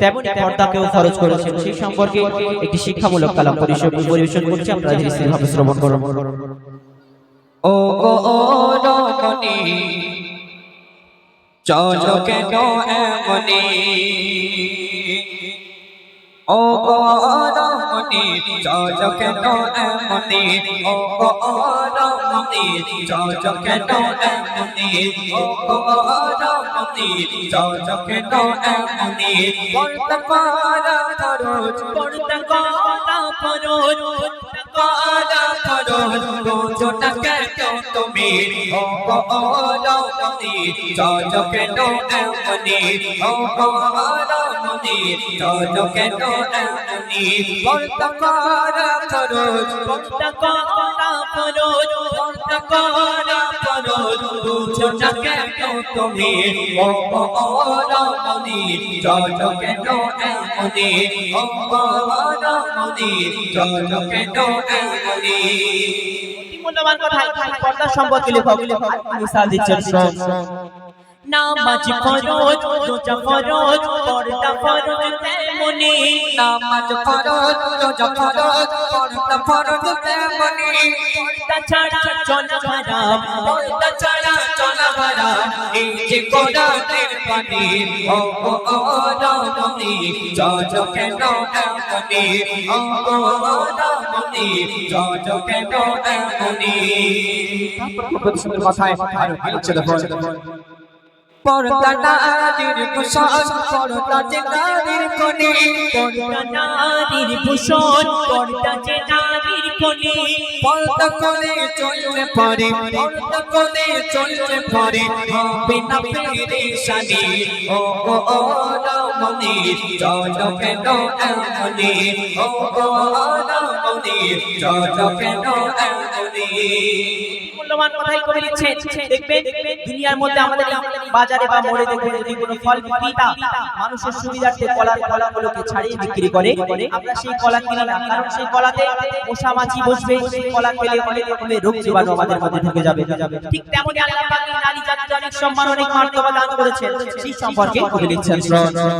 তেমনি পর্দাকেও খরচ করেছেন। সেই সম্পর্কে একটি শিক্ষামূলক কালাম পরিবেশন পরিবেশন করছে আপনারা ধীরে স্থির শ্রবণ করুন। ও গো ও রমণী চলো কেন এমনি ও গো রমণী চলো তো এমনি? ও গো রমণী চলো কেন এমনি? ও গো রমণী চলো কেন এমনি? পড়তে পারা ধরো পড়তে পারা খরচ পারা খরচ রোজটা কেন তুমি ও গো রমণী চলো কেন এমনি ও গো রমণী চলো কেন এমনি পড়তে পারা খরচ পড়তে পারা খরচ পড়তে পারা খরচ রোজটা কেন তুমি ও গো রমণী চলো কেন এমনি ও গো রমণী চলো কেন এমনি মূল্যবান কথা পর্দা সম্পর্কে লেখক মিসাল দিচ্ছেন নামাজ ফরজ রোজা ফরজ পর্দা ফরজ তেমনি নামাজ ফরজ রোজা ফরজ পর্দা ফরজ তেমনি। পর্দা ছাড়া চলা হারাম পর্দা ছাড়া চলা হারাম এই যে পর্দা নারীর কুশল পর্দা যে নারীর কোণে পর্দা নারীর ভূষণ পর্দা যে নারীর কোণে পর্দা কোণে চলতে পারে পর্দা কোণে চলতে পারে হবে না পেরেশানি ও ও ও রমণী চলো কেন এমনি। ও রমণী চলো কেন এমনি। দুনিয়ার মধ্যে আমাদের বাজারে বা মোড়ে যদি কোনো ফল মানুষের সুবিধার্থে কলার কলাগুলোকে ছাড়িয়ে বিক্রি করে, আমরা সেই কলা কিনি না। সেই কলাতে মশা বসবে, সেই কলা খেলে ঠিক তেমনই আল্লাহ সম্মান অনেক মর্যাদা দান করেছেন। সেই সম্পর্কে কবি লিখছেন।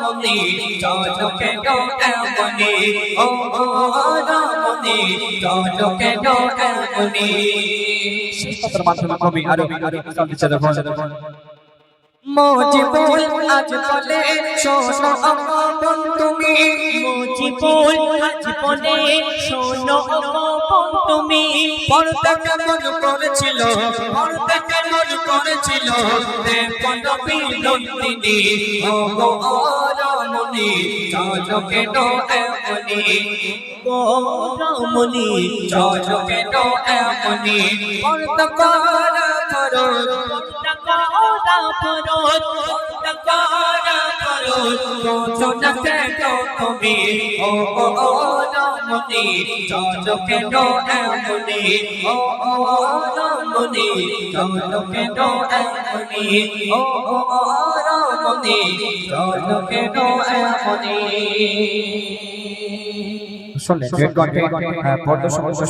রমণী চলো এমনি। ও ও রামনি চলো কেন এমনি। মাধ্যমে কবি আরবি আরবি দিচ্ছে দেখুন মজিবুল আজ বলে শোনো তুমি মুজিবুল জীবনে শোনো অপন তুমি পর্দা কেমন করেছিল পর্দা কেমন করেছিল নন্দিনী ও গো ও রমণী চলো কেন এমনি? গো রমণী চলো কেন এমনি? পর্দা করা ওরা ফরজ পর্দা করা খরচ বোঝো না কেন তুমি ও ও ও রমণী চলো কেন এমনি ও ও ও রমণী চলো কেন এমনি ও ও ও রমণী চলো কেন এমনি। শুনলেন রেড সমস্যা